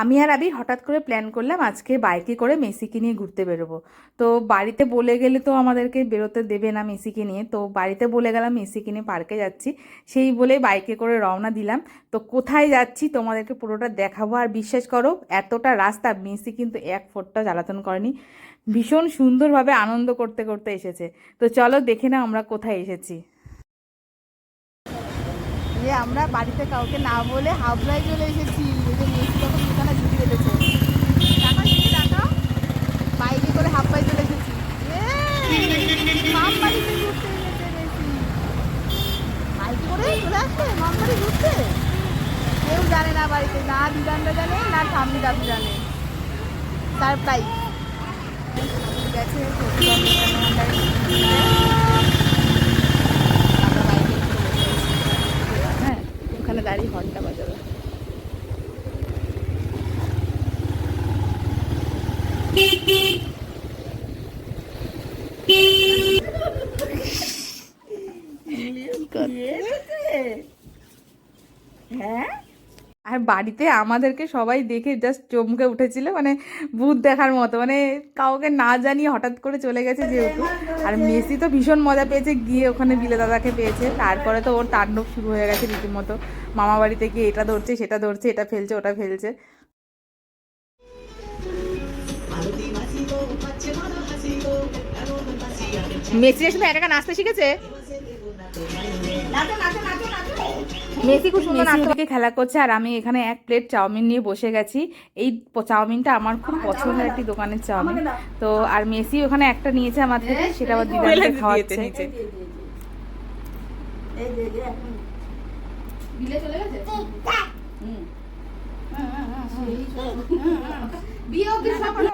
আমি আর আবি হঠাৎ করে প্ল্যান করলাম আজকে বাইকে করে মেসিকে নিয়ে ঘুরতে বেরোবো। তো বাড়িতে বলে গেলে তো আমাদেরকে বেরোতে দেবে না মেসিকে নিয়ে। তো বাড়িতে বলে গেলাম মেসিকে নিয়ে পার্কে যাচ্ছি। সেই বলে বাইকে করে রওনা দিলাম। তো কোথায় যাচ্ছি তোমাদেরকে পুরোটা দেখাবো। আর বিশ্বাস করো, এতটা রাস্তা মেসি কিন্তু এক ফোটটা জ্বালাতন করেনি। ভীষণ সুন্দরভাবে আনন্দ করতে করতে এসেছে। তো চলো দেখে না আমরা কোথায় এসেছি। আমরা বাড়িতে কাউকে না বলে হাবড়ায় চলে এসেছি এই যে মেসি তখন দোকানে ঝুঁকি বেঁধেছে টাকা দিদি টাকা বাইকে করে হাবড়ায় চলে এসেছি মাম ঘুরতে বাইকে করে চলে আসছে মাম ঘুরতে কেউ জানে না বাড়িতে না দিদানরা জানে না ঠাম্মি দাদু জানে সারপ্রাইজ গেছে সত্যি আমি এখানে আমরা বাইকে চলে এসেছি হ্যাঁ ওখানে দাঁড়িয়ে ঘণ্টা বাজাবে হ্যাঁ? আর বাড়িতে আমাদেরকে সবাই দেখে জাস্ট চমকে উঠেছিল মানে ভূত দেখার মতো মানে কাউকে না জানিয়ে হঠাৎ করে চলে গেছে যেহেতু। আর মেসি তো ভীষণ মজা পেয়েছে গিয়ে ওখানে বিলে দাদাকে পেয়েছে। তারপরে তো ওর তাণ্ডব শুরু হয়ে গেছে রীতিমতো। মামা বাড়িতে গিয়ে এটা ধরছে সেটা ধরছে এটা ফেলছে ওটা ফেলছে। মেসি এসে একা একা নাচতে শিখেছে? মেসি খুব সুন্দর নাচতে। খেলা করছে আর আমি এখানে এক প্লেট চাউমিন নিয়ে বসে গেছি। এই চাউমিনটা আমার খুব পছন্দের একটি দোকানের চাউমিন। তো আর মেসি ওখানে একটা নিয়েছে আমার থেকে সেটা আবার দিদাকে খাওয়াচ্ছে।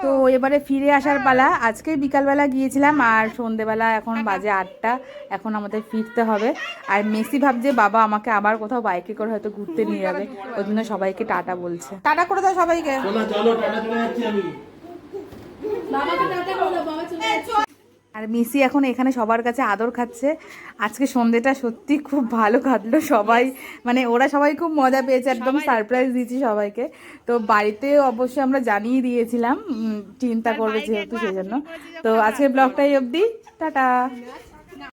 তো এবারে ফিরে আসার পালা। আজকে বিকালবেলা গিয়েছিলাম আর সন্ধেবেলা এখন বাজে আটটা। এখন আমাদের ফিরতে হবে। আর মেসি ভাবছে বাবা আমাকে আবার কোথাও বাইকে করে হয়তো ঘুরতে নিয়ে যাবে। ওই জন্য সবাইকে টাটা বলছে। টাটা করে দাও সবাইকে। চলো চলো টাটা চলে যাচ্ছি আমি। আর মিসি এখন এখানে সবার কাছে আদর খাচ্ছে। আজকে সন্ধেটা সত্যি খুব ভালো কাটলো সবাই। মানে ওরা সবাই খুব মজা পেয়েছে একদম সারপ্রাইজ দিয়েছি সবাইকে। তো বাড়িতে অবশ্যই আমরা জানিয়ে দিয়েছিলাম চিন্তা করবে যেহেতু সেই জন্য তো আজকে ব্লগটাই অবধি। টাটা।